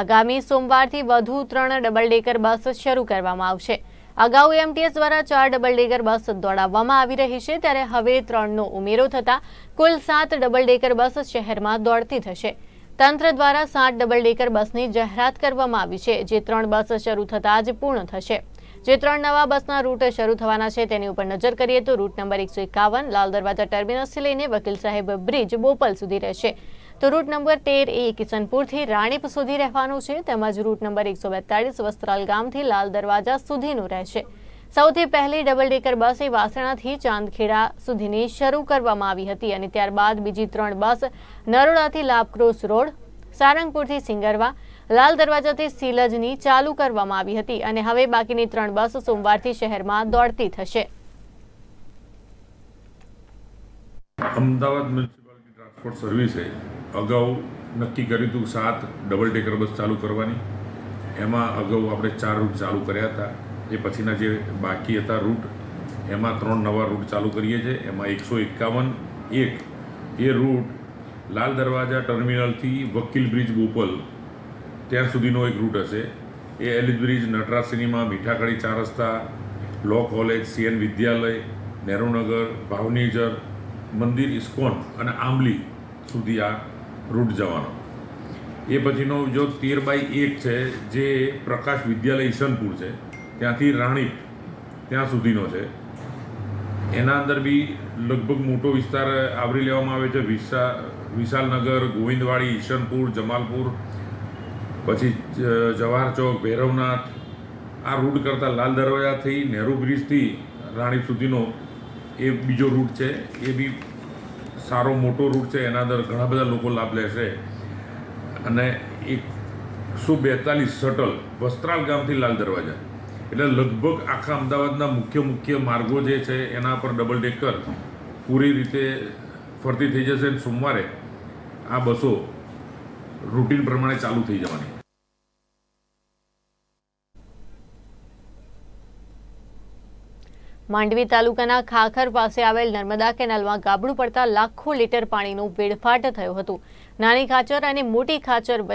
આગામી સોમવારથી વધુ ત્રણ ડબલ ડેકર બસ શરૂ કરવામાં આવશે. અગાઉ એમટીએસ દ્વારા ચાર ડબલ ડેકર બસ દોડાવવામાં આવી રહી છે, ત્યારે હવે ત્રણનો ઉમેરો થતાં કુલ સાત ડબલ ડેકર બસ શહેરમાં દોડતી થશે. તંત્ર દ્વારા સાત ડબલ ડેકર બસની જાહેરાત કરવામાં આવી છે, જે ત્રણ બસ શરૂ થતાં જ પૂર્ણ થશે. જે ત્રણ નવા બસના રૂટ શરૂ થવાના છે, તેની ઉપર નજર કરીએ તો રૂટ નંબર એકસો એકાવન, લાલ દરવાજા ટર્મિનસથી લઈને વકીલ સાહેબ બ્રિજ, બોપલ સુધી રહેશે. તો રૂટ નંબર તેર એ કિશનપુરથી રાણીપ સુધી રહેવાનું છે. તેમજ રૂટ નંબર એકસો બેતાળીસ વસ્ત્રાલ ગામથી લાલ દરવાજા સુધીનું રહેશે. સૌથી પહેલી ડબલ ડેકર બસ એ વાસણાથી ચાંદખેડા સુધીની શરૂ કરવામાં આવી હતી અને ત્યારબાદ બીજી ત્રણ બસ નરોડાથી લાભક્રોસ રોડ, સારંગપુરથી સિંગરવા, લાલ દરવાજાથી સિલજની ચાલુ કરવામાં આવી હતી અને હવે બાકીની ત્રણ બસ સોમવારથી શહેરમાં દોડતી થશે. અમદાવાદ મ્યુનિસિપાલિટી ટ્રાન્સપોર્ટ સર્વિસે અગાઉ નક્કી કર્યું હતું સાત ડબલ ડેકર બસ ચાલુ કરવાની. એમાં અગાઉ આપણે ચાર રૂટ ચાલુ કર્યા હતા. એ પછીના જે બાકી હતા રૂટ એમાં ત્રણ નવા રૂટ ચાલુ કરીએ છીએ. એમાં એકસો એકાવન, એક એ રૂટ લાલ દરવાજા ટર્મિનલથી વકીલ બ્રિજ બોપલ ત્યાં સુધીનો એક રૂટ હશે. એ Ellis bridge Natraj cinema Mithakhali ચાર રસ્તા law college CN Vidyalaya, Nehrunagar, ભાવનેજર, મંદિર, ઇસ્કોન અને આંબલી સુધી આ રૂટ જવાનો. એ પછીનો જો તેર બાય એક છે, જે પ્રકાશ વિદ્યાલય ઈશનપુર છે, ત્યાંથી રાણીપ ત્યાં સુધીનો છે. એના અંદર બી લગભગ મોટો વિસ્તાર આવરી લેવામાં આવે છે, વિશા, વિશાલનગર, ગોવિંદવાડી, ઈશનપુર, જમાલપુર, પછી જવાહર ચોક, ભૈરવનાથ, આ રૂટ કરતાં લાલ દરવાજાથી, નહેરુ બ્રિજથી રાણીપ સુધીનો એ બીજો રૂટ છે. એ બી સારો મોટો રૂટ છે, એના અંદર ઘણા બધા લોકો લાભ લેશે. અને એકસો બેતાલીસ શટલ વસ્ત્રાલ ગામથી લાલ દરવાજા. એટલે લગભગ આખા અમદાવાદના મુખ્ય મુખ્ય માર્ગો જે છે, એના પર ડબલ ડેકર પૂરી રીતે ફરતી થઈ જશે અને સોમવારે આ બસો રૂટીન પ્રમાણે ચાલુ થઈ જવાની. માંડવી તાલુકાના ખાખર પાસે આવેલ નર્મદા કેનાલમાં ગાબડું પડતા લાખો લીટર પાણીનું વેડફાટ થયું હતું. નાની ખાચર અને મોટી ખાચર